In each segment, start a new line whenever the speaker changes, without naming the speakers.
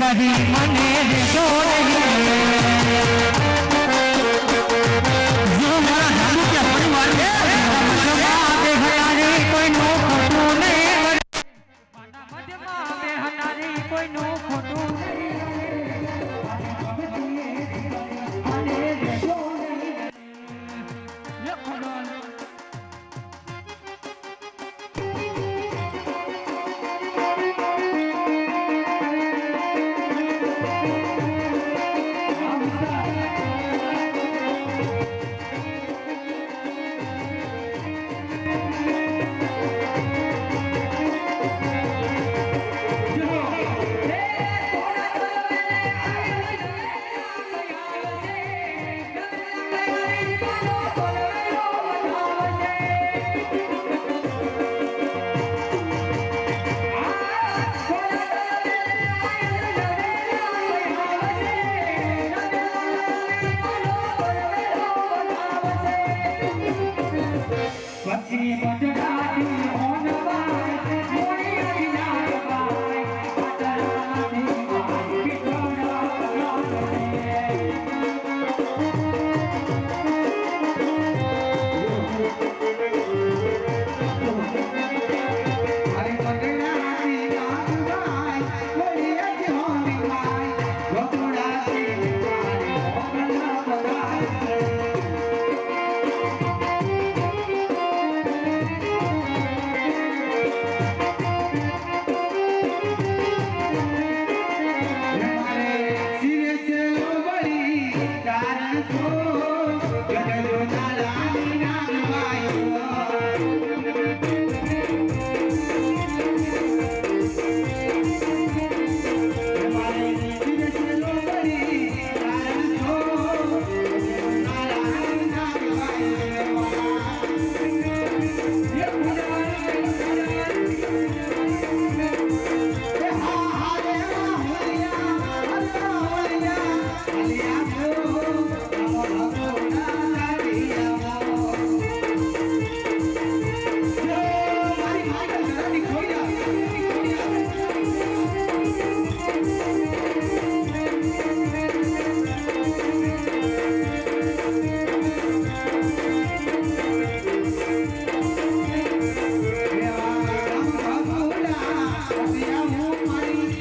কবি মনে জোর Marie.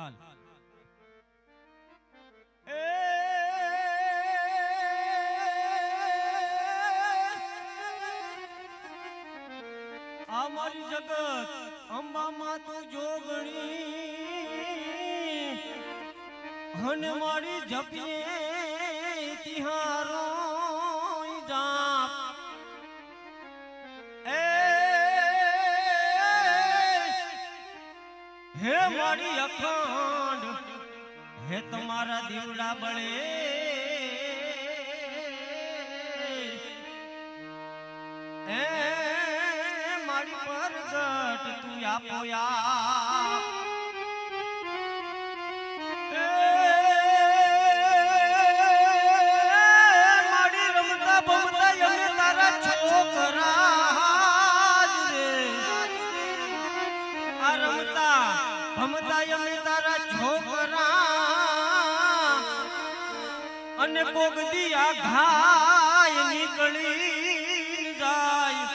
હાલ.
આ મારી જગત અંબામાં તું જોગણી હન મારી જપીએ હે મારી અખંડ હે તમારા દીવડા બળે એ મારી પરગટ તું આપો આપ. કોગદી ઘાય નીકળી જાય.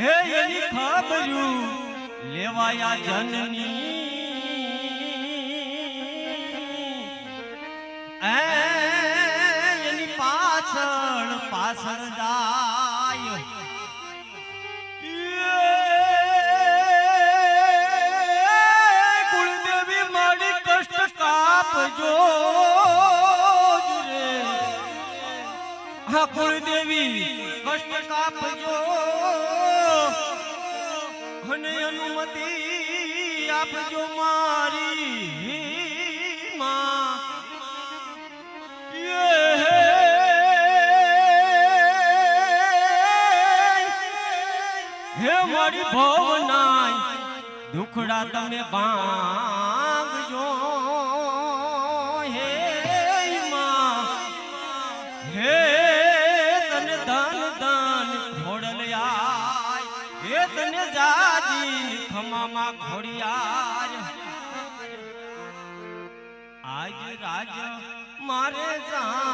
હે એની ખબર્યું લેવાયા જનની. એની પાછળ પાછળ હા દેવી કષ્ટ કાપજો. અને અનુમતિ આપજો મારી હે. મારી ભવનાય દુખડા તમે ભાંગજો મારે જા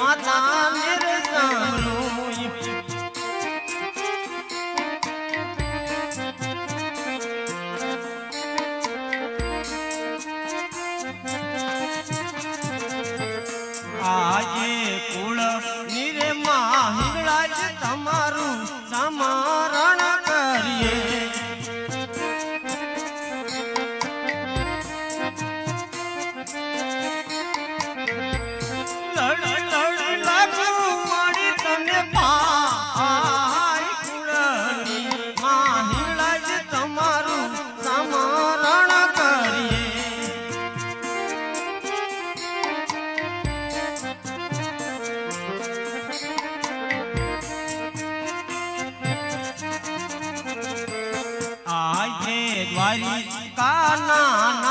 お走。મારી કાના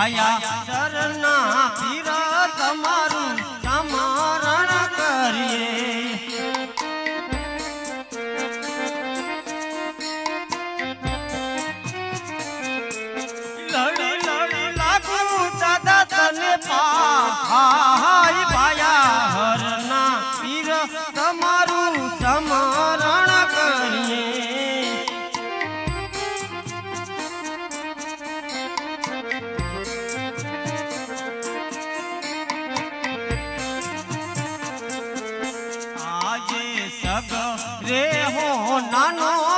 માયા શરના પીરા તમારા રે હો નાનો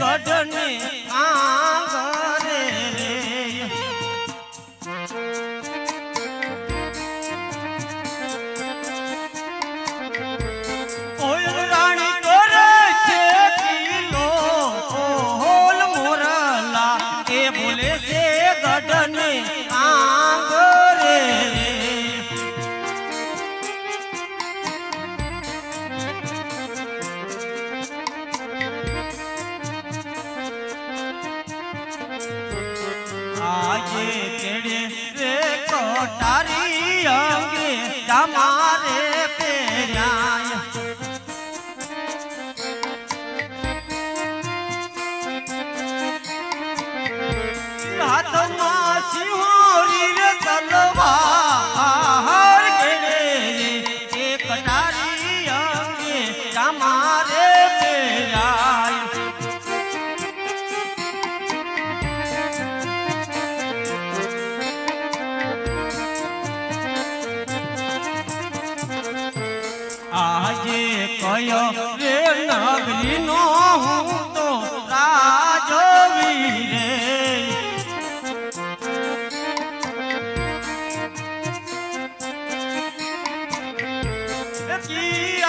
ચઢને aqui.